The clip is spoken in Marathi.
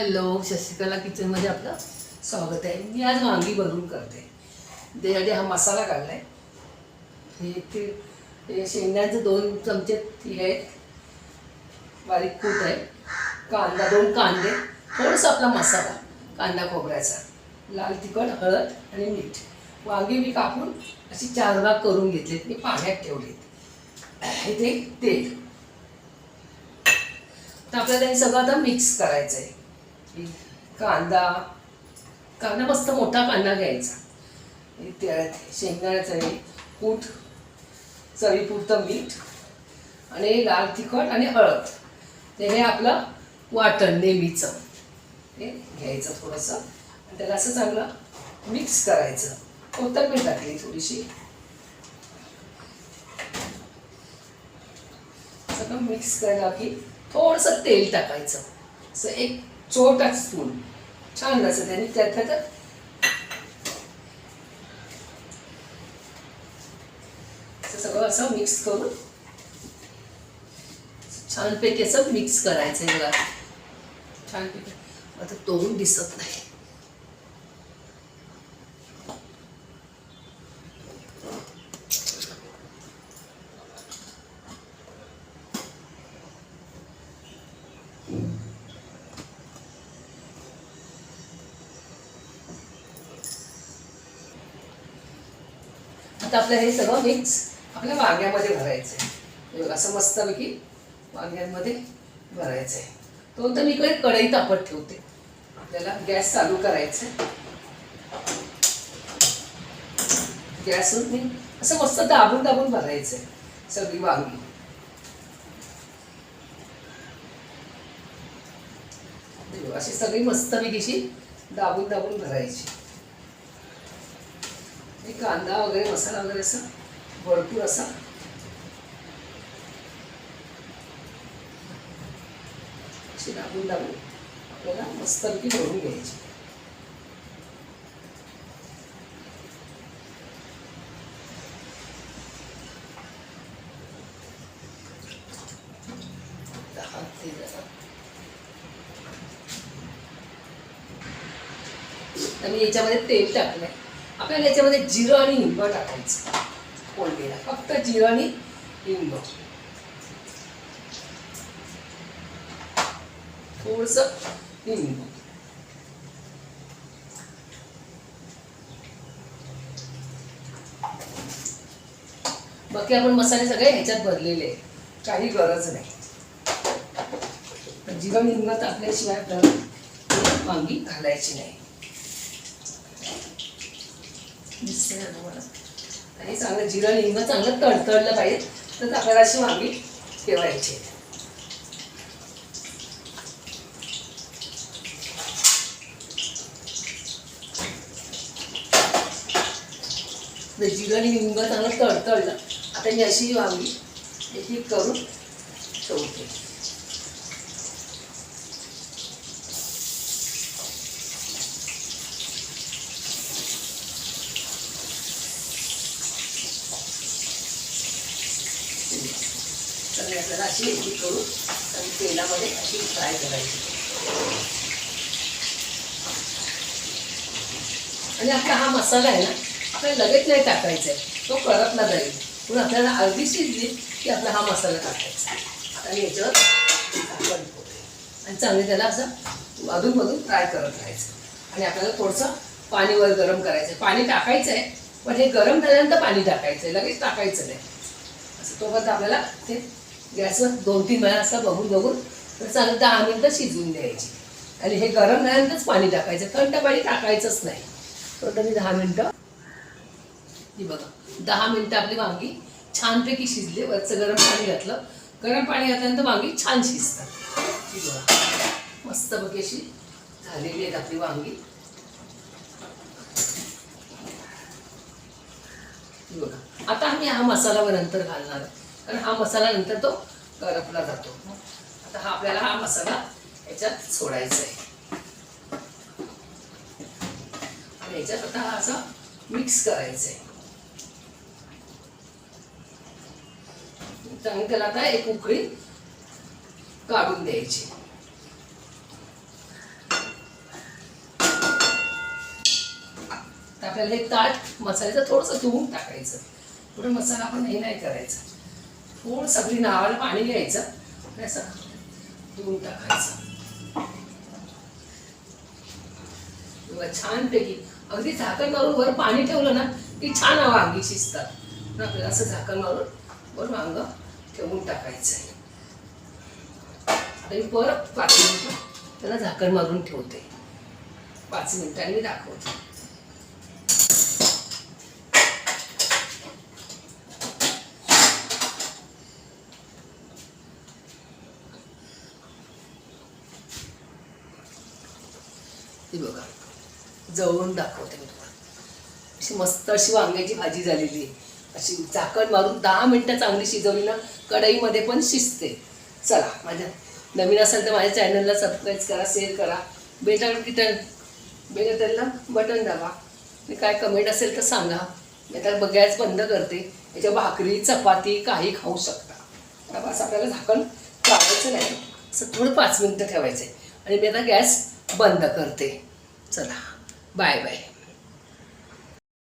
हॅलो शशिकला किचनमध्ये आपलं स्वागत आहे. मी आज वांगी भरून करते. त्यासाठी हा मसाला काढला आहे हे ते हे दोन चमचे हे आहेत. बारीक कूट आहे. कांदा दोन कांदे. थोडंसं आपला मसाला कांदा खोबऱ्याचा. लाल तिखट हळद आणि मीठ. वांगी मी कापून अशी चार भाग करून घेतलेत. मी पाण्यात ठेवलेत. इथे तेल. तर आपल्याला हे सगळं आता मिक्स करायचं आहे कांदा कांदा मस्त मोठा कांदा घ्यायचा. त्यात शेंगदाण्याचं हे कूट चवीपुरतं मीठ आणि लाल तिखट आणि हळद. ते हे आपलं वाटण नेहमीचं. हे घ्यायचं थोडंसं. आणि त्याला असं चांगलं मिक्स करायचं. कोथंबीर टाकली थोडीशी. सगळं मिक्स करायला की थोडंसं तेल टाकायचं. असं एक छोटा स्पून छान असं त्याने त्यात त्यात. सगळं असं मिक्स करून. छानपैकी असं मिक्स करायचं आहे बघा छानपैकी आता तोंड दिसत नाही. आता आपलं हे सगळं मिक्स आपल्या वांग्यामध्ये भरायचं आहे असं मस्तपैकी वांग्यांमध्ये भरायचं आहे तो तर मी इकडे कढई तापत ठेवते. आपल्याला गॅस चालू करायचं आहे गॅसवर मी असं मस्त दाबून दाबून भरायचं आहे सगळी वांगी. अशी सगळी मस्तपैकी अशी दाबून दाबून भरायची. हे कांदा वगैरे मसाला वगैरे असं भरपूर असा. अशी दाबून दाबून आपल्याला मस्तपैकी भरून घ्यायची. दहा ते जरा. आणि याच्यामध्ये तेल टाकलंय. आपल्याला याच्यामध्ये जिरं आणि हिंग टाकायचं. फोडणीला फक्त जिरं आणि हिंग. थोडस हिंग. बाकी आपण मसाले सगळे ह्याच्यात भरलेले काही गरज नाही. जिरं हिंग आपल्याशिवाय आपल्याला वांगी घालायची नाही. दिसतंय ना तुम्हाला आणि चांगलं जिरं आणि चांगलं तडतडलं पाहिजे. तर आपल्याला अशी वांगी ठेवायची. तर जिरं आणि चांगलं तडतडलं. आता मी अशी वांगी एक करून ठेवते. तर अशी एक करू. आणि तेलामध्ये अशी फ्राय करायची. आणि आपला हा मसाला आहे ना आपल्याला लगेच नाही टाकायचा आहे तो करपला जाईल. म्हणून आपल्याला अर्धी शिजली की आपला हा मसाला टाकायचा आता मी याच्यावर आणि चांगले त्याला असं अधूनमधून फ्राय करत राहायचं. आणि आपल्याला थोडंसं पाणीवर गरम करायचं पाणी टाकायचं आहे पण हे गरम झाल्यानंतर पाणी टाकायचं आहे लगेच टाकायचं नाही. असं तोपर्यंत आपल्याला ते म्हणजे गॅसवर दोन तीन वेळा असं बघून बघून तर चांगलं दहा मिनटं शिजवून द्यायची. आणि हे गरम झाल्यानंतरच पाणी टाकायचं. थंड पाणी टाकायचंच नाही. तर मी दहा मिनटं. ही बघा दहा मिनटं आपली वांगी छानपैकी शिजले. वरचं गरम पाणी घातलं. गरम पाणी घातल्यानंतर वांगी छान शिजतात. ही बघा मस्त अशी झालेली आहेत आपली वांगी. बघा आता आम्ही हा मसाला वर नंतर घालणार आहोत. कारण हा मसाला नंतर तो गरपला जातो. आता हा आपल्याला हा मसाला याच्यात सोडायचा आहे. आणि याच्यात आता हा असा मिक्स करायचं आहे. त्याला आता एक उकळी काढून द्यायची. आपल्याला हे ताट मसाल्याचं थोडंसं धुवून टाकायचं. पुढे मसाला आपण हे नाही करायचा. थोडं सगळी नावाला पाणी घ्यायचं. असं धुवून टाकायचं. छान छानपैकी अगदी झाकण मारून वर पाणी ठेवलं ना की छान वांगी शिजतात आपल्याला असं झाकण मारून वर वांग ठेवून टाकायचं आहे. आता मी परत पाच मिनिटं त्याला झाकण मारून ठेवते. पाच मिनिटांनी दाखवते. हे बघा. जवळून दाखवते मी तुम्हाला. अशी मस्त अशी वांग्याची भाजी झालेली आहे. अशी झाकण मारून दहा मिनटं चांगली शिजवली ना कढईमध्ये पण शिजते. चला माझ्या नवीन असेल तर माझ्या चॅनलला सबस्क्राईब करा शेअर करा. बेटा किटन बेटा बटन दाबा. आणि काय कमेंट असेल तर सांगा. मी आता बघायच बंद करते. याच्या भाकरी चपाती काही खाऊ शकता. आता बस आपल्याला झाकण काढायचं नाही. असं थोडं पाच मिनटं ठेवायचं आहे आणि मी आता गॅस बंद करते. चला. Bye bye.